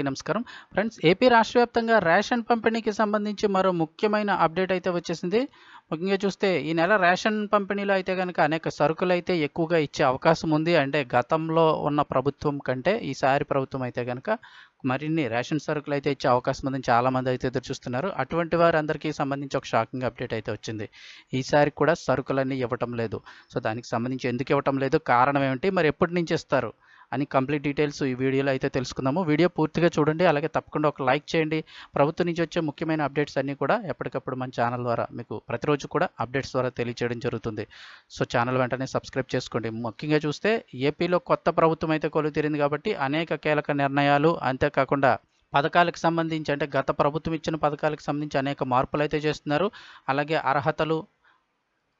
నమస్కారం. Friends AP రాష్ట్ర వ్యాప్తంగా రేషన్ పంపిణీకి సంబంధించి మరో ముఖ్యమైన అప్డేట్ అయితే వచ్చేసింది. ముఖ్యంగా చూస్తే ఈ నెల రేషన్ పంపిణీలో అయితే కనుక అనేక సరుకులు అయితే ఎక్కువగా ఇచ్చే అవకాశం ఉంది. అంటే గతంలో ఉన్న ప్రభుత్వం కంటే ఈసారి ప్రభుత్వం అయితే కనుక మరిన్ని రేషన్ సరుకులు అయితే ఇచ్చే అవకాశం ఉందని చాలా మంది అయితే ఎదురు చూస్తున్నారు. అటువంటి వారందరికీ సంబంధించి ఒక షాకింగ్ అప్డేట్ అయితే వచ్చింది. ఈసారి కూడా సరుకులన్నీ ఇవ్వటం లేదు. సో దానికి సంబంధించి ఎందుకు ఇవ్వటం లేదు? కారణం ఏమిటి? మరి ఎప్పటి నుంచి ఇస్తారు? అని కంప్లీట్ డీటెయిల్స్ ఈ వీడియోలో అయితే తెలుసుకుందాము. వీడియో పూర్తిగా చూడండి అలాగే తప్పకుండా ఒక లైక్ చేయండి. ప్రభుత్వం నుంచి వచ్చే ముఖ్యమైన అప్డేట్స్ అన్నీ కూడా ఎప్పటికప్పుడు మన ఛానల్ ద్వారా మీకు ప్రతిరోజు కూడా అప్డేట్స్ ద్వారా తెలియజేయడం జరుగుతుంది. సో ఛానల్ వెంటనే సబ్స్క్రైబ్ చేసుకోండి. ముఖ్యంగా చూస్తే ఏపీలో కొత్త ప్రభుత్వం అయితే కొలుతీరింది కాబట్టి అనేక కీలక నిర్ణయాలు అంతేకాకుండా పథకాలకు సంబంధించి అంటే గత ప్రభుత్వం ఇచ్చిన పథకాలకు సంబంధించి అనేక మార్పులు అయితే చేస్తున్నారు. అలాగే అర్హతలు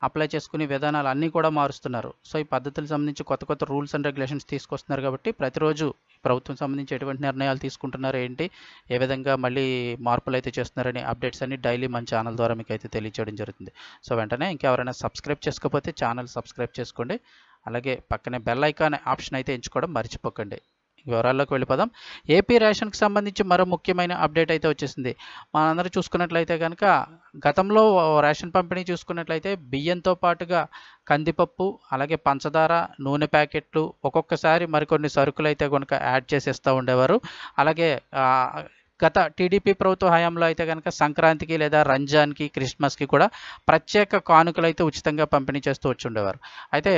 అప్లై చేసుకునే విధానాలు అన్నీ కూడా మారుస్తున్నారు. సో ఈ పద్ధతులకు సంబంధించి కొత్త కొత్త రూల్స్ అండ్ రెగ్యులేషన్స్ తీసుకొస్తున్నారు కాబట్టి ప్రతిరోజు ప్రభుత్వం సంబంధించి ఎటువంటి నిర్ణయాలు తీసుకుంటున్నారు ఏంటి? ఏ విధంగా మళ్ళీ మార్పులు అయితే చేస్తున్నారని అప్డేట్స్ అన్ని డైలీ మన ఛానల్ ద్వారా మీకు అయితే తెలియజేయడం జరుగుతుంది. సో వెంటనే ఇంకెవరైనా సబ్స్క్రైబ్ చేసుకోకపోతే ఛానల్ సబ్స్క్రైబ్ చేసుకోండి. అలాగే పక్కనే బెల్ ఐకాన్ ఆప్షన్ అయితే ఎంచుకోవడం మర్చిపోకండి. వివరాల్లోకి వెళ్ళిపోదాం. ఏపీ రేషన్కి సంబంధించి మరో ముఖ్యమైన అప్డేట్ అయితే వచ్చేసింది. మనందరూ చూసుకున్నట్లయితే కనుక గతంలో రేషన్ పంపిణీ చూసుకున్నట్లయితే బియ్యంతో పాటుగా కందిపప్పు అలాగే పంచదార నూనె ప్యాకెట్లు ఒక్కొక్కసారి మరికొన్ని సరుకులు అయితే కనుక యాడ్ చేసి ఇస్తూ ఉండేవారు. అలాగే గత టీడీపీ ప్రభుత్వ హయాంలో అయితే కనుక సంక్రాంతికి లేదా రంజాన్కి క్రిస్మస్కి కూడా ప్రత్యేక కానుకలు అయితే ఉచితంగా పంపిణీ చేస్తూ వచ్చి ఉండేవారు. అయితే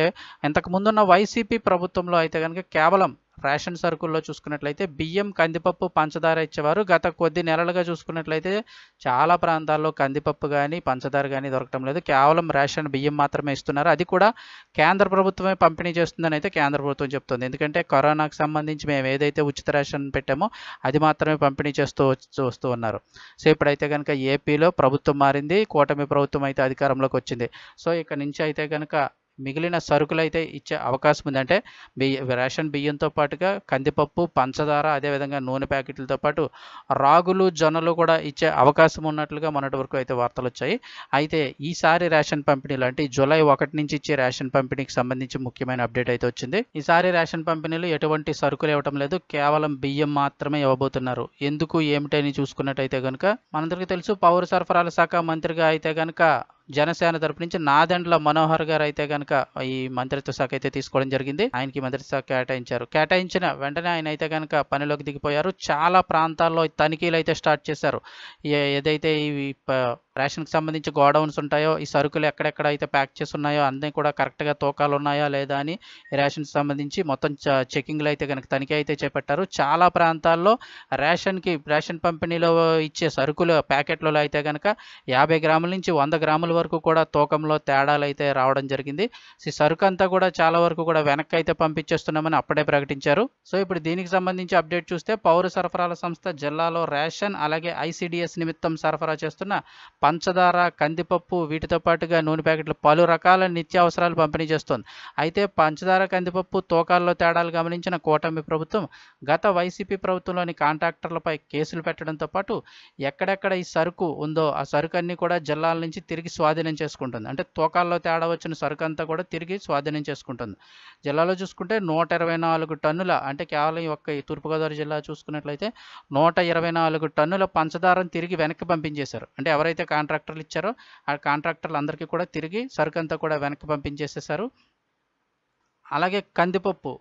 ఇంతకు ముందున్న వైసీపీ ప్రభుత్వంలో అయితే కనుక కేవలం రేషన్ సరుకుల్లో చూసుకున్నట్లయితే బియ్యం కందిపప్పు పంచదార ఇచ్చేవారు. గత కొద్ది నెలలుగా చూసుకున్నట్లయితే చాలా ప్రాంతాల్లో కందిపప్పు కానీ పంచదార కానీ దొరకటం లేదు. కేవలం రేషన్ బియ్యం మాత్రమే ఇస్తున్నారు. అది కూడా కేంద్ర ప్రభుత్వమే పంపిణీ చేస్తుందని అయితే కేంద్ర ప్రభుత్వం చెప్తుంది. ఎందుకంటే కరోనాకు సంబంధించి మేము ఏదైతే ఉచిత రేషన్ పెట్టామో అది మాత్రమే పంపిణీ చేస్తూ వస్తూ ఉన్నారు. సో ఇప్పుడైతే కనుక ఏపీలో ప్రభుత్వం మారింది. కూటమి ప్రభుత్వం అయితే అధికారంలోకి వచ్చింది. సో ఇక నుంచి అయితే కనుక మిగిలిన సరుకులైతే ఇచ్చే అవకాశం ఉందంటే బియ్య రేషన్ బియ్యంతో పాటుగా కందిపప్పు పంచదార అదేవిధంగా నూనె ప్యాకెట్లతో పాటు రాగులు జొన్నలు కూడా ఇచ్చే అవకాశం ఉన్నట్లుగా మొన్నటి వరకు అయితే వార్తలు వచ్చాయి అయితే ఈసారి రేషన్ పంపిణీలు అంటే జూలై ఒకటి నుంచి ఇచ్చే రేషన్ పంపిణీకి సంబంధించి ముఖ్యమైన అప్డేట్ అయితే వచ్చింది. ఈసారి రేషన్ పంపిణీలు ఎటువంటి సరుకులు ఇవ్వటం లేదు. కేవలం బియ్యం మాత్రమే ఇవ్వబోతున్నారు. ఎందుకు ఏమిటని చూసుకున్నట్టయితే కనుక మనందరికీ తెలుసు పౌర సరఫరాల శాఖ మంత్రిగా అయితే కనుక జనసేన తరపు నుంచి నాదెండ్ల మనోహర్ గారు అయితే కనుక ఈ మంత్రిత్వ శాఖ అయితే తీసుకోవడం జరిగింది. ఆయనకి మంత్రిత్వ శాఖ కేటాయించారు. కేటాయించిన వెంటనే ఆయన అయితే కనుక పనిలోకి దిగిపోయారు. చాలా ప్రాంతాల్లో తనిఖీలు అయితే స్టార్ట్ చేశారు. ఏదైతే ఈ ప- రేషన్కి సంబంధించి గోడౌన్స్ ఉంటాయో ఈ సరుకులు ఎక్కడెక్కడ అయితే ప్యాక్ చేసి ఉన్నాయో అన్నీ కూడా కరెక్ట్గా తూకాలు ఉన్నాయా లేదా అని రేషన్కి సంబంధించి మొత్తం చెకింగ్లు అయితే కనుక తనిఖీ అయితే చేపట్టారు. చాలా ప్రాంతాల్లో రేషన్కి రేషన్ పంపిణీలో ఇచ్చే సరుకులు ప్యాకెట్లలో అయితే కనుక యాభై గ్రాముల నుంచి వంద గ్రాముల వరకు కూడా తూకంలో తేడాలు అయితే రావడం జరిగింది. ఈ సరుకు అంతా కూడా చాలా వరకు కూడా వెనక్కి అయితే పంపించేస్తున్నామని అప్పుడే ప్రకటించారు. సో ఇప్పుడు దీనికి సంబంధించి అప్డేట్ చూస్తే పౌర సరఫరాల సంస్థ జిల్లాలో రేషన్ అలాగే ఐసిడిఎస్ నిమిత్తం సరఫరా చేస్తున్న పంచదార కందిపప్పు వీటితో పాటుగా నూనె ప్యాకెట్లు పలు రకాల నిత్యావసరాలు పంపిణీ చేస్తోంది. అయితే పంచదార కందిపప్పు తూకాల్లో తేడాలు గమనించిన కూటమి ప్రభుత్వం గత వైసీపీ ప్రభుత్వంలోని కాంట్రాక్టర్లపై కేసులు పెట్టడంతో పాటు ఎక్కడెక్కడ ఈ సరుకు ఉందో ఆ సరుకు అన్ని కూడా జిల్లాల నుంచి తిరిగి స్వాధీనం చేసుకుంటుంది. అంటే తూకాల్లో తేడా వచ్చిన సరుకు అంతా కూడా తిరిగి స్వాధీనం చేసుకుంటుంది. జిల్లాలో చూసుకుంటే నూట ఇరవై నాలుగు టన్నుల అంటే కేవలం ఒక్క తూర్పుగోదావరి జిల్లా చూసుకున్నట్లయితే నూట ఇరవై నాలుగు టన్నుల పంచదారం తిరిగి వెనక్కి పంపించేశారు. అంటే ఎవరైతే కాంట్రాక్టర్లు ఇచ్చారో. ఆ కాంట్రాక్టర్లు అందరికీ కూడా తిరిగి సరుకు అంతా కూడా వెనక్కి పంపించేసేసారు అలాగే కందిపప్పు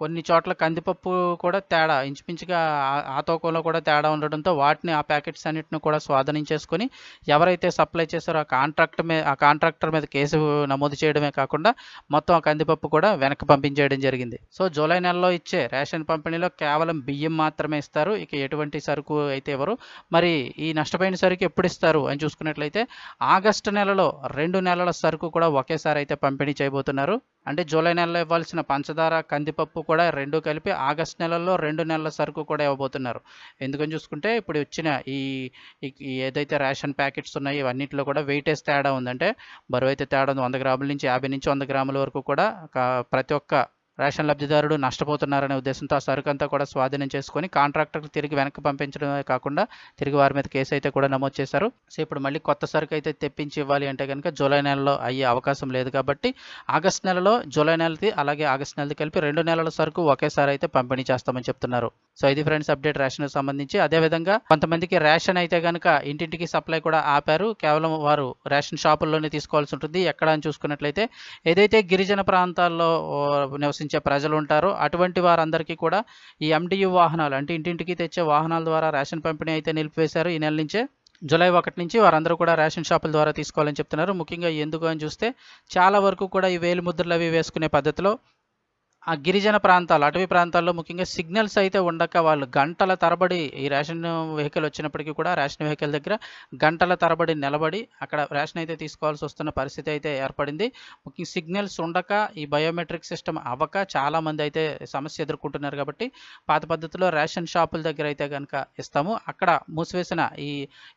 కొన్ని చోట్ల కందిపప్పు కూడా తేడా ఇంచుమించుగా ఆ- ఆ కూడా తేడా ఉండడంతో వాటిని ఆ ప్యాకెట్స్ అన్నిటిని కూడా స్వాధీనం చేసుకుని ఎవరైతే సప్లై చేశారో ఆ కాంట్రాక్ట్ మీద ఆ కాంట్రాక్టర్ మీద కేసు నమోదు చేయడమే కాకుండా మొత్తం ఆ కందిపప్పు కూడా వెనక్కి పంపించేయడం జరిగింది. సో జూలై నెలలో ఇచ్చే రేషన్ పంపిణీలో కేవలం బియ్యం మాత్రమే ఇస్తారు. ఇక ఎటువంటి సరుకు అయితే ఇవ్వరు. మరి ఈ నష్టపోయిన సరుకు ఎప్పుడు ఇస్తారు అని చూసుకున్నట్లయితే ఆగస్టు నెలలో రెండు నెలల సరుకు కూడా ఒకేసారి అయితే పంపిణీ చేయబోతున్నారు. అంటే జూలై నెలలో ఇవ్వాల్సిన పంచదార కందిపప్పు కూడా రెండు కలిపి ఆగస్ట్ నెలలో రెండు నెలల సరుకు కూడా ఇవ్వబోతున్నారు. ఎందుకని చూసుకుంటే ఇప్పుడు వచ్చిన ఈ ఏదైతే రేషన్ ప్యాకెట్స్ ఉన్నాయో ఇవన్నింటిలో కూడా వెయిటేజ్ తేడా ఉందంటే బరువు అయితే తేడా ఉంది. వంద గ్రాముల నుంచి యాభై నుంచి వంద గ్రాముల వరకు కూడా ప్రతి ఒక్క రేషన్ లబ్ధిదారుడు నష్టపోతున్నారనే ఉద్దేశంతో ఆ సరుకు అంతా కూడా స్వాధీనం చేసుకొని కాంట్రాక్టర్లు తిరిగి వెనక్కి పంపించడమే కాకుండా తిరిగి వారి మీద కేసు అయితే కూడా నమోదు చేశారు. సో ఇప్పుడు మళ్ళీ కొత్త సరుకు అయితే తెప్పించి ఇవ్వాలి అంటే కనుక జూలై నెలలో అయ్యే అవకాశం లేదు కాబట్టి ఆగస్ట్ నెలలో జూలై నెలది అలాగే ఆగస్ట్ నెలది కలిపి రెండు నెలల సరుకు ఒకేసారి అయితే పంపిణీ చేస్తామని చెప్తున్నారు. సో ఇది ఫ్రెండ్స్ అప్డేట్ రేషన్ సంబంధించి. అదేవిధంగా కొంతమందికి రేషన్ అయితే కనుక ఇంటింటికి సప్లై కూడా ఆపారు. కేవలం వారు రేషన్ షాపుల్లోనే తీసుకోవాల్సి ఉంటుంది. ఎక్కడ అని చూసుకున్నట్లయితే ఏదైతే గిరిజన ప్రాంతాల్లో ఓ, నివసించే ప్రజలు ఉంటారు. అటువంటి వారందరికీ కూడా ఈ ఎండియు వాహనాలు అంటే ఇంటింటికి తెచ్చే వాహనాల ద్వారా రేషన్ పంపిణీ అయితే నిలిపివేశారు. ఈ నెల నుంచే జూలై ఒకటి నుంచి వారందరూ కూడా రేషన్ షాపుల ద్వారా తీసుకోవాలని చెప్తున్నారు. ముఖ్యంగా ఎందుకు అని చూస్తే చాలా వరకు కూడా ఈ వేలి ముద్రలు అవి వేసుకునే పద్ధతిలో ఆ గిరిజన ప్రాంతాలు అటవీ ప్రాంతాల్లో ముఖ్యంగా సిగ్నల్స్ అయితే ఉండక వాళ్ళు గంటల తరబడి ఈ రేషన్ వెహికల్ వచ్చినప్పటికీ కూడా రేషన్ వెహికల్ దగ్గర గంటల తరబడి నిలబడి అక్కడ రేషన్ అయితే తీసుకోవాల్సి వస్తున్న పరిస్థితి అయితే ఏర్పడింది. ముఖ్యంగా సిగ్నల్స్ ఉండక ఈ బయోమెట్రిక్ సిస్టమ్ అవ్వక చాలామంది అయితే సమస్య ఎదుర్కొంటున్నారు కాబట్టి పాత పద్ధతిలో రేషన్ షాపుల దగ్గర అయితే కనుక ఇస్తాము. అక్కడ మూసివేసిన ఈ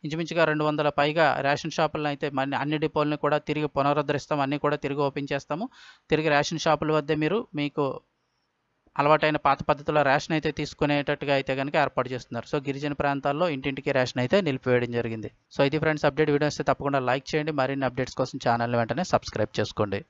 ఇంచుమించుగా రెండు వందల పైగా రేషన్ షాపులను అయితే మన అన్ని డిపోలను కూడా తిరిగి పునరుద్ధరిస్తాం. అన్నీ కూడా తిరిగి ఓపెన్ చేస్తాము. తిరిగి రేషన్ షాపుల వద్ద మీరు మీకు అలవాటైన పాత పద్ధతిలో రేషన్ అయితే తీసుకునేటట్టుగా అయితే కనుక ఏర్పాటు చేస్తున్నారు. సో గిరిజన ప్రాంతాల్లో ఇంటింటికి రేషన్ అయితే నిలిపివేయడం జరిగింది. సో ఇది ఫ్రెండ్స్ అప్డేట్ వీడియోస్ తప్పకుండా లైక్ చేయండి. మరిన్ని అప్డేట్స్ కోసం ఛానల్ వెంటనే సబ్స్క్రైబ్ చేసుకోండి.